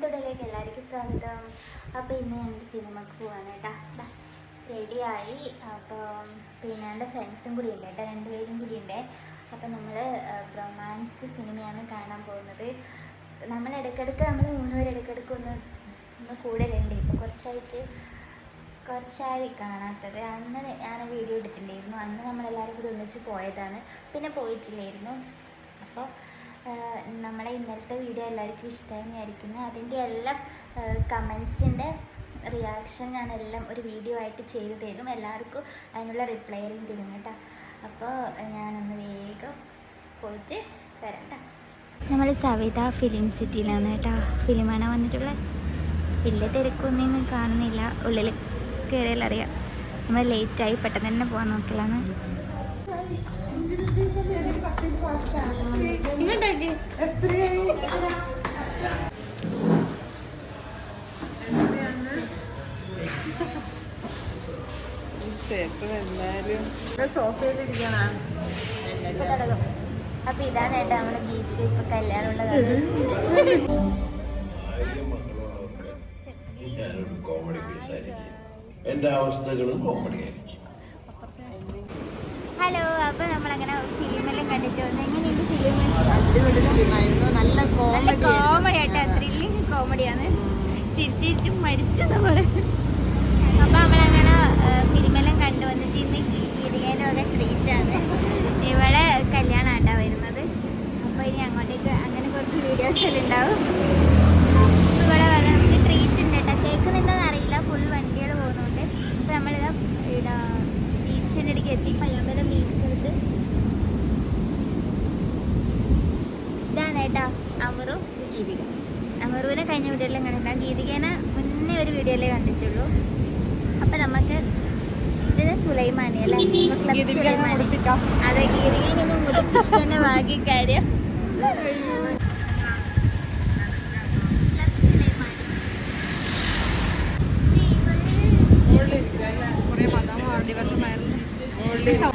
തുടലേക്ക് എല്ലാവർക്കും സ്വാഗതം. അപ്പോൾ ഇന്ന് ഞാനൊരു സിനിമക്ക് പോവാണ് കേട്ടോ റെഡിയായി. അപ്പോൾ പിന്നെ എന്റെ ഫ്രണ്ട്സും കൂടി ഉണ്ട് കേട്ടോ രണ്ടുപേരും കൂടി ഉണ്ട്. അപ്പം നമ്മൾ റൊമാൻസ് സിനിമയാണ് കാണാൻ പോകുന്നത്. നമ്മൾ ഇടയ്ക്കിടയ്ക്ക് നമ്മൾ മൂന്നുപേർ ഇടയ്ക്കിടയ്ക്ക് ഒന്ന് ഒന്ന് കൂടുതലുണ്ട് ഇപ്പോൾ കുറച്ചായിട്ട് കുറച്ചായി കാണാത്തത്. അന്ന് ഞാൻ വീഡിയോ ഇട്ടിട്ടുണ്ടായിരുന്നു. അന്ന് നമ്മളെല്ലാവരും കൂടി ഒന്നിച്ച് പോയതാണ്. പിന്നെ പോയിട്ടില്ലായിരുന്നു. അപ്പോൾ നമ്മളെ ഇന്നലത്തെ വീഡിയോ എല്ലാവർക്കും ഇഷ്ടമായി വിചാരിക്കുന്നു. അതിന്റെ എല്ലാം കമൻസിന്റെ റിയാക്ഷൻ ഞാൻ എല്ലാം ഒരു വീഡിയോ ആയിട്ട് ചെയ്തു തരും. എല്ലാവർക്കും അതിനുള്ള റിപ്ലൈയിലും തരും കേട്ടോ. അപ്പോൾ ഞാനൊന്ന് വേഗം പോയിട്ട് വരാം കേട്ടോ നമ്മൾ സവിത ഫിലിം സിറ്റിയിലാണ് കേട്ടോ. ഫിലിമാണ് വന്നിട്ടുള്ളത്. വലിയ തിരക്കൊന്നും കാണുന്നില്ല. ഉള്ളിൽ കയറിയാൽ അറിയാം. നമ്മൾ ലേറ്റായി പെട്ടെന്ന് തന്നെ പോകാൻ നോക്കലാണ്. അപ്പൊ നമ്മുടെ കോമഡി അവസ്ഥകളും കോമഡി ആയിരിക്കും ഹലോ അപ്പൊ നമ്മളങ്ങനെ ഫിലിമെല്ലാം കണ്ടിട്ട് വന്നു ഫിലിമായിരുന്നു നല്ല കോമഡി ആയിട്ട്. ത്രില്ലിങ് കോമഡിയാണ് ചിരിച്ചിരിച്ച് മരിച്ചു നമ്മൾ അപ്പൊ നമ്മളങ്ങനെ ഫിലിമെല്ലാം കണ്ടു വന്നിട്ട് ഇന്ന് വക ട്രീറ്റ് ആണ്. ഇവിടെ ആട്ടാ വരുന്നത്. അപ്പൊ ഇനി അങ്ങോട്ടേക്ക് അങ്ങനെ കുറച്ച് വീഡിയോസ് എല്ലാം ഉണ്ടാവും. ഇവിടെ വരെ നമുക്ക് ട്രീറ്റ് ഉണ്ട് കേട്ടോ. കേൾക്കുന്നുണ്ടോന്ന് അറിയില്ല. ഫുൾ വണ്ടികൾ പോകുന്നുണ്ട്. അപ്പൊ നമ്മളിതാ ഇവിടെ ബീച്ചിന്റെ അടുക്ക് എത്തി പയ്യാമ്പലം ബീച്ചിനടുത്ത് ഇതാണ് കേട്ടോ അമറും ഗീതിക അമറുവിനെ കഴിഞ്ഞ വീഡിയോയിലും കണ്ടിട്ടുണ്ടാകും ഗീതികേനെ മുന്നേ ഒരു വീഡിയോയിലേ കണ്ടിട്ടുള്ളൂ. അപ്പൊ നമുക്ക് ഇതിന് സുലൈമാനി അല്ലേ സുലൈമാനി. അതെ ഗീതികേനെ ബാക്കി കാര്യം. Club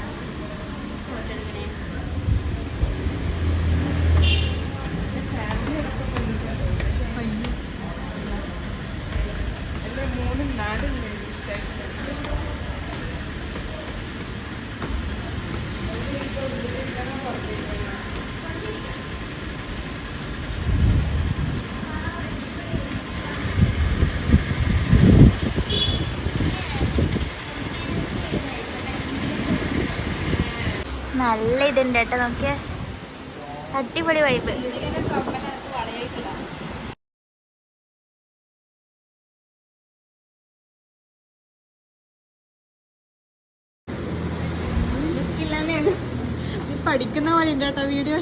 നല്ല ഇതുണ്ട് കേട്ടോ നോക്കിയേ. അടിപൊളി വൈബ് പഠിക്കുന്ന പോലെ ഉണ്ട് കേട്ടോ വീഡിയോ?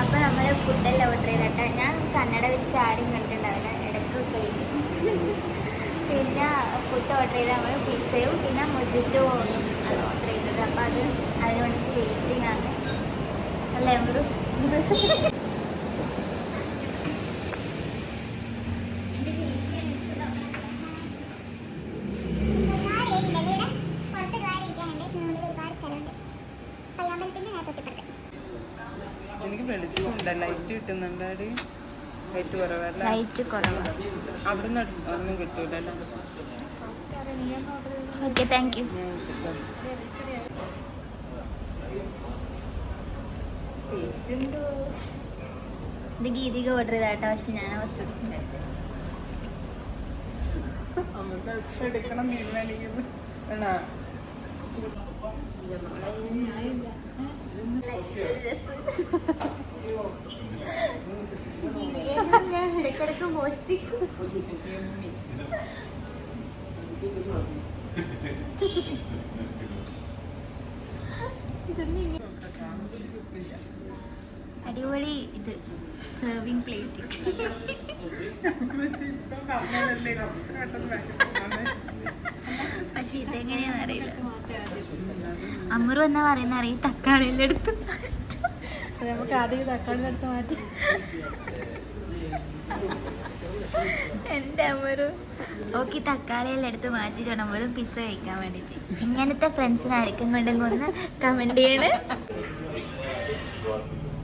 അപ്പൊ നമ്മൾ ഫുഡെല്ലാം ഓർഡർ ചെയ്തട്ടെ ഞാൻ കന്നഡ വെച്ചിട്ട് ആരും കണ്ടിട്ടുണ്ടാവില്ല. ഇടയ്ക്ക് പിന്നെ ഫുഡ് ഓർഡർ ചെയ്ത് നമ്മൾ പിസയും പിന്നെ മൊജിറ്റോ അത് ഓർഡർ ചെയ്തത്. അപ്പൊ അത് അതിനുവേണ്ടി വെയിറ്റിംഗ് ആണ്. അല്ലേ അമൃ ലൈറ്റ് കിട്ടുന്നുണ്ട് ലൈറ്റ് കുറവല്ല? ലൈറ്റ് കുറവാണ് നിന്ന് ഒന്നും കിട്ടൂലല്ലോ? ഓക്കെ താങ്ക് യു ഉം, കിട്ടും. ഇത് ഗീതിക ഓർഡർ ചെയ്താട്ടോ പക്ഷെ ഞാൻ ഫസ്റ്റ് എടുക്കണം അടിപൊളി ഇത്. സെർവിങ് പ്ലേറ്റ് പക്ഷെ ഇതെങ്ങനെയാന്ന് അറിയില്ല. അമ്മൂറ് എന്നാ പറയുന്ന അറിയ തക്കാളിയുടെ അടുത്ത് നമുക്ക് ആദ്യം തക്കാളി എടുത്ത് മാറ്റി. എന്റെ അമ്മരു ഓക്കെ തക്കാളിയെല്ലാം എടുത്ത് മാറ്റിയിട്ടാണ് പോലും പിസ്സ കഴിക്കാൻ വേണ്ടിയിട്ട് ഇങ്ങനത്തെ ഫ്രണ്ട്സിനെ ആർക്കും കൊണ്ടെങ്കിൽ ഒന്ന് കമന്റ് ചെയ്യണേ.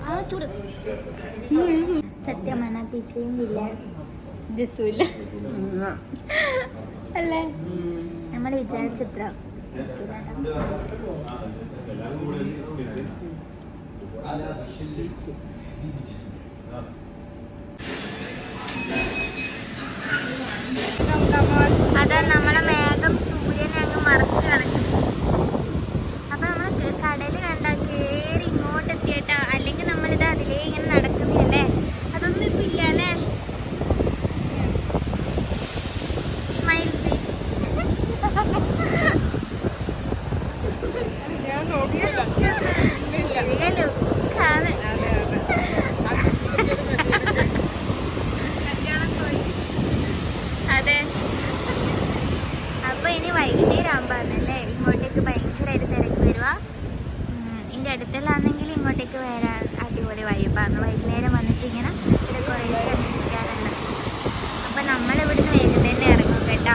ആ ചൂട്. സത്യം പറഞ്ഞാൽ പിസ്സയും ഇല്ല. ഡിസും ഇല്ല അല്ലേ നമ്മൾ വിചാരിച്ചത്ര രസമില്ലാട്ടോ. അതാ നമ്മളെ മേഘം സൂര്യനെ അങ്ങ് മറച്ചു കളഞ്ഞു. അപ്പൊ നമ്മൾ കടൽ കണ്ട കേറി ഇങ്ങോട്ട് എത്തിയിട്ടാ. അല്ലെങ്കിൽ നമ്മളിത് അതിലേ ഇങ്ങനെ നടക്കുന്നില്ലേ അതൊന്നും ഇപ്പൊ ഇല്ല അല്ലേ? സ്മൈൽ ഞാൻ ഇല്ല. ലുക്കാണ് അതെ അതെ കല്യാണം പോയി അതെ അപ്പൊ ഇനി വൈകുന്നേരം ആകുമ്പോഴല്ലേ ഇങ്ങോട്ടേക്ക് ഭയങ്കരമായിട്ട് തിരക്ക് വരുക ഇതിന്റെ അടുത്തെല്ലാണെങ്കിൽ ഇങ്ങോട്ടേക്ക് വരാൻ അടിപൊളി വൈബാണ് വൈകുന്നേരം വന്നിട്ട് ഇങ്ങനെ ഇവിടെ കുറേ ഇരിക്കാറുണ്ട് അപ്പൊ നമ്മൾ ഇവിടുന്ന് വേഗം തന്നെ ഇറങ്ങും കേട്ടോ.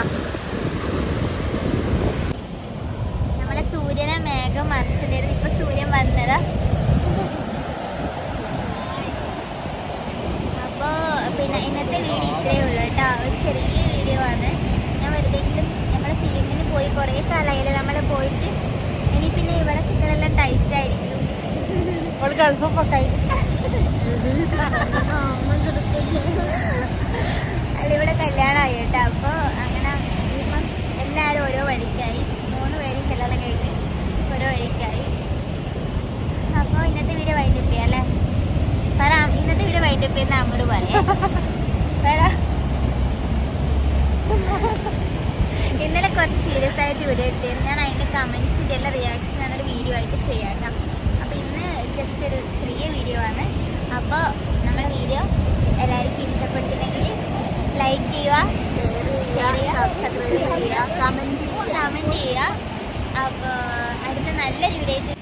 നമ്മളെ സൂര്യനെ മേഘം മറിച്ചിലായിരുന്നു ഇപ്പൊ സൂര്യൻ വന്നതാ. അപ്പോൾ പിന്നെ ഇന്നത്തെ വീഡിയോ ഇത്രയേ ഉള്ളൂ കേട്ടോ. ഒരു ചെറിയ വീഡിയോ ആണ്. ഞാൻ വെറുതെ നമ്മൾ ഫിലിമിന് പോയി കുറേ കാലമായില്ലേ നമ്മൾ പോയിട്ട് ഇനി പിന്നെ ഇവിടെ കുട്ടികളെല്ലാം ടൈറ്റ് ആയിരിക്കും. അവൾ ഗൾഫ് കഴിഞ്ഞു അല്ല ഇവിടെ കല്യാണമായി കേട്ടോ. അപ്പോൾ അങ്ങനെ ഇപ്പം എല്ലാവരും ഓരോ വഴിക്കായി. മൂന്ന് പേരും കല്യാണം കഴിഞ്ഞ് ഓരോ വഴിക്കായി. അപ്പോൾ ഇന്നത്തെ വീഡിയോ വൈകിട്ട് അല്ലേ? പറ ഇന്നത്തെ വീഡിയോ വൈകിട്ട് എന്ന് അമ്മൂര് പറയാം. പറ. ഇന്നലെ കുറച്ച് സീരിയസ് ആയിട്ട് വീഡിയോ എടുത്തിരുന്നു. ഞാൻ അതിന്റെ കമൻസിന്റെ എല്ലാ റിയാക്ഷൻ ഞാനൊരു വീഡിയോ ആയിട്ട് ചെയ്യാം കേട്ടോ. അപ്പോൾ ഇന്ന് ജസ്റ്റ് ഒരു ചെറിയ വീഡിയോ ആണ്. അപ്പോൾ നമ്മുടെ വീഡിയോ എല്ലാവർക്കും ഇഷ്ടപ്പെട്ടിട്ടുണ്ടെങ്കിൽ ലൈക്ക് ചെയ്യുക ഷെയർ ചെയ്യുക സബ്സ്ക്രൈബ് ചെയ്യുക കമന്റ് ചെയ്യുക. അപ്പോൾ അടുത്ത നല്ലൊരു വീഡിയോ